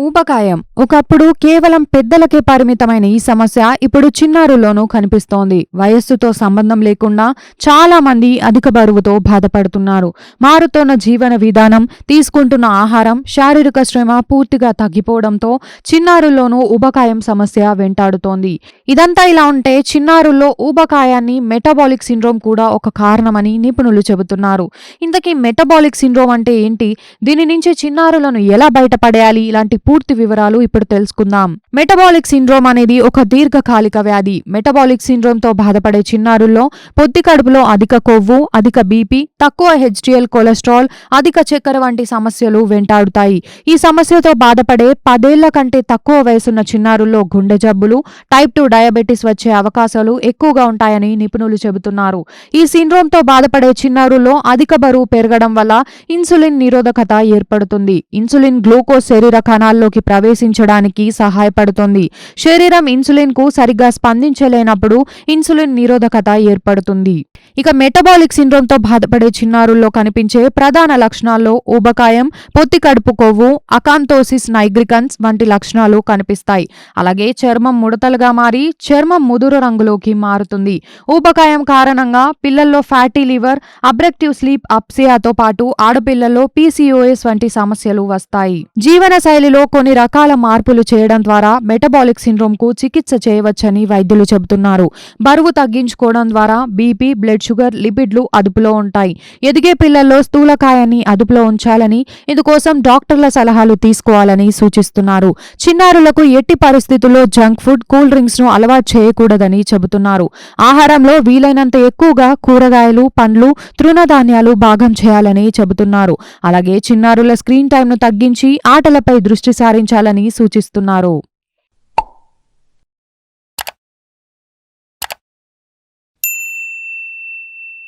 ఊబకాయం. ఒకప్పుడు కేవలం పెద్దలకే పరిమితమైన ఈ సమస్య ఇప్పుడు చిన్నారుల్లోనూ కనిపిస్తోంది. వయస్సుతో సంబంధం లేకుండా చాలా మంది అధిక బరువుతో బాధపడుతున్నారు. మారుతోన్న జీవన విధానం తీసుకుంటున్న ఆహారం శారీరక శ్రమ పూర్తిగా తగ్గిపోవడంతో చిన్నారుల్లోనూ ఊబకాయం సమస్య వెంటాడుతోంది. ఇదంతా ఇలా ఉంటే చిన్నారుల్లో ఊబకాయాన్ని మెటబాలిక్ సిండ్రోమ్ కూడా ఒక కారణమని నిపుణులు చెబుతున్నారు. ఇంతకీ మెటబాలిక్ సిండ్రోమ్ అంటే ఏంటి? దీని నుంచి చిన్నారులను ఎలా బయటపడేయాలి? ఇలాంటి పూర్తి వివరాలు ఇప్పుడు తెలుసుకుందాం. మెటబాలిక్ సిండ్రోమ్ అనేది ఒక దీర్ఘకాలిక వ్యాధి. మెటబాలిక్ సిండ్రోమ్తో బాధపడే చిన్నారుల్లో పొత్తి కడుపులో అధిక కొవ్వు అధిక బీపీ తక్కువ హెచ్డిఎల్ కొలెస్ట్రాల్ అధిక చక్కెర వంటి సమస్యలు వెంటాడుతాయి. ఈ సమస్యతో బాధపడే పదేళ్ళ కంటే తక్కువ వయసున్న చిన్నారుల్లో గుండె జబ్బులు టైప్ టూ డయాబెటీస్ వచ్చే అవకాశాలు ఎక్కువగా ఉంటాయని నిపుణులు చెబుతున్నారు. ఈ సిండ్రోమ్తో బాధపడే చిన్నారుల్లో అధిక బరువు పెరగడం వల్ల ఇన్సులిన్ నిరోధకత ఏర్పడుతుంది. ఇన్సులిన్ గ్లూకోజ్ శరీర కణాల్లోకి ప్రవేశించడానికి సహాయపడుతుంది. శరీరం ఇన్సులిన్కు సరిగ్గా స్పందించలేనప్పుడు ఇన్సులిన్ నిరోధకత ఏర్పడుతుంది. ఇక మెటబాలిక్ సిండ్రోమ్తో బాధపడే చిన్నారుల్లో కనిపించే ప్రధాన లక్షణాల్లో ఊబకాయం పొత్తి కడుపు కొవ్వు అకాంతోసిస్ నైగ్రికన్స్ వంటి లక్షణాలు కనిపిస్తాయి. అలాగే చర్మం ముడతలుగా మారి చర్మం ముదురు రంగులోకి మారుతుంది. ఊబకాయం కారణంగా పిల్లల్లో ఫ్యాటీ లివర్ అబ్రెక్టివ్ స్లీప్ అప్సియాతో పాటు ఆడపిల్లల్లో పీసీఓఎస్ వంటి సమస్యలు వస్తాయి. జీవన శైలిలో కొన్ని రకాల మార్పులు చేయడం ద్వారా మెటబాలిక్ సిండ్రోమ్కు చికిత్స చేయవచ్చని వైద్యులు చెబుతున్నారు. బరువు తగ్గించుకోవడం ద్వారా బీపీ బ్లడ్ షుగర్ లిపిడ్లు అదుపులో ఉంటాయి. ఎదిగే పిల్లల్లో స్థూలకాయాన్ని అదుపులో ఉంచాలని ఇందుకోసం డాక్టర్ల సలహాలు తీసుకోవాలని సూచిస్తున్నారు. చిన్నారులకు ఎట్టి పరిస్థితుల్లో జంక్ ఫుడ్ కూల్ డ్రింక్స్ను అలవాటు చేయకూడదని చెబుతున్నారు. ఆహారంలో వీలైనంత ఎక్కువగా కూరగాయలు పండ్లు తృణధాన్యాలు భాగం చేయాలని చెబుతున్నారు. అలాగే చిన్నారుల స్క్రీన్ టైంను తగ్గించి ఆటలపై దృష్టి దృష్టి సారించాలని సూచిస్తున్నారు.